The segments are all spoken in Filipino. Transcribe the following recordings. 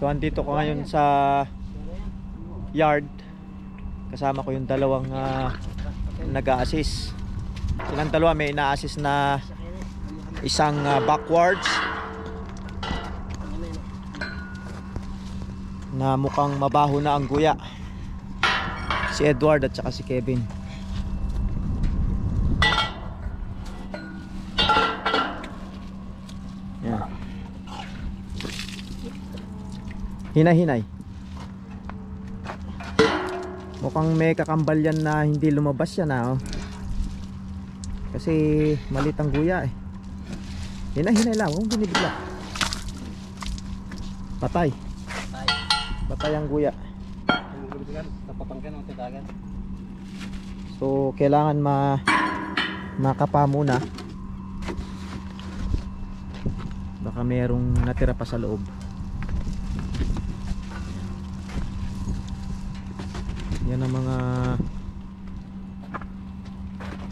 So andito ko ngayon sa yard. Kasama ko yung dalawang ah, nag-a-assist. Silang dalawa may ina-assist na isang ah, backwards na mukhang mabaho na ang guya. Si Edward at saka si Kevin. Yan. Hinay-hinay. Mukhang may kakambal yan na hindi lumabas yan ah. Oh. Kasi malit ang guya eh. Hinay-hinay lang, huwag binibigla. Patay. Patay ang guya. So kailangan ma makapa muna. Baka merong natira pa sa loob. Yan ang mga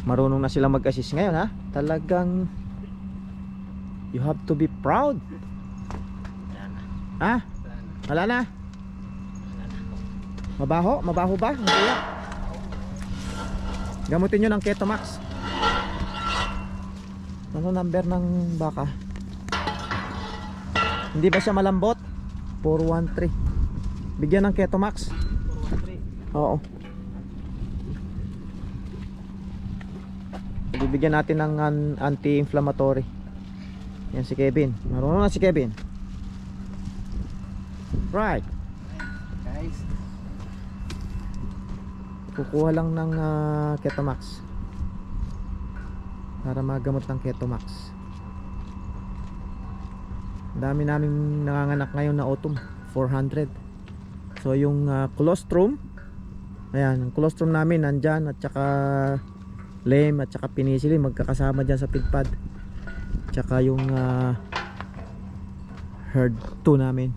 marunong na sila mag-assist ngayon ha. Talagang you have to be proud. Ha? Wala na? Mabaho? Mabaho ba? Gamutin nyo ng Keto Max. Ano number ng baka? Hindi ba siya malambot? 413. Bigyan ng Keto Max. 413. Oo. Bibigyan natin ng an- anti-inflammatory. Yan si Kevin. Marunong na si Kevin. Right. Guys. Kukuha lang ng uh, Ketomax para magamot ng Ketomax. Ang dami naming nanganganak ngayon na autumn, 400. So yung uh, colostrum, ayan, ang colostrum namin nandyan at saka lem at saka penicillin magkakasama dyan sa pigpad. Tsaka yung uh, herd 2 namin.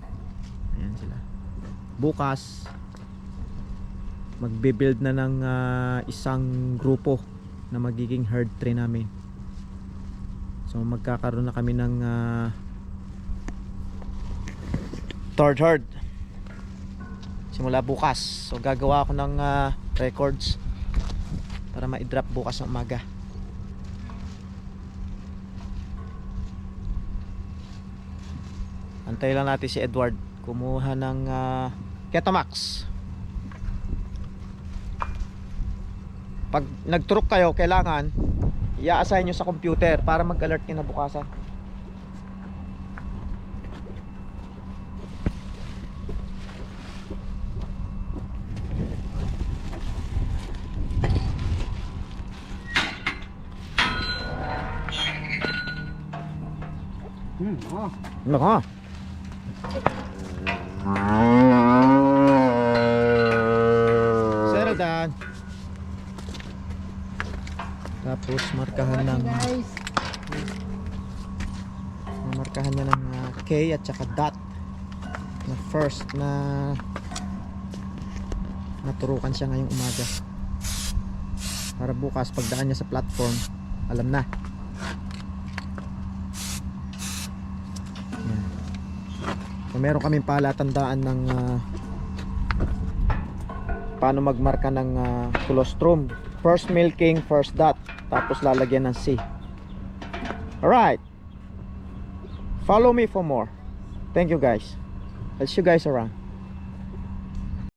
Ayan sila. Bukas, magbe-build na ng ah, isang grupo na magiging herd 3 namin. So magkakaroon na kami ng ah, third herd. Simula bukas. So gagawa ako ng ah, records para ma-drop bukas ng umaga. Antay lang natin si Edward kumuha ng ah, Ketomax. pag nagturok kayo, kailangan i-assign nyo sa computer para mag-alert kinabukasan. Hmm, oh. Nako. Settle down. Tapos markahan ng markahan niya ng ah, K at saka dot na first na naturukan siya ngayong umaga para bukas pagdaan niya sa platform alam na Yan. so meron kaming palatandaan ng ah, paano magmarka ng uh, colostrum first milking first dot tapos lalagyan ng C alright Follow me for more. Thank you guys. I'll see you guys around.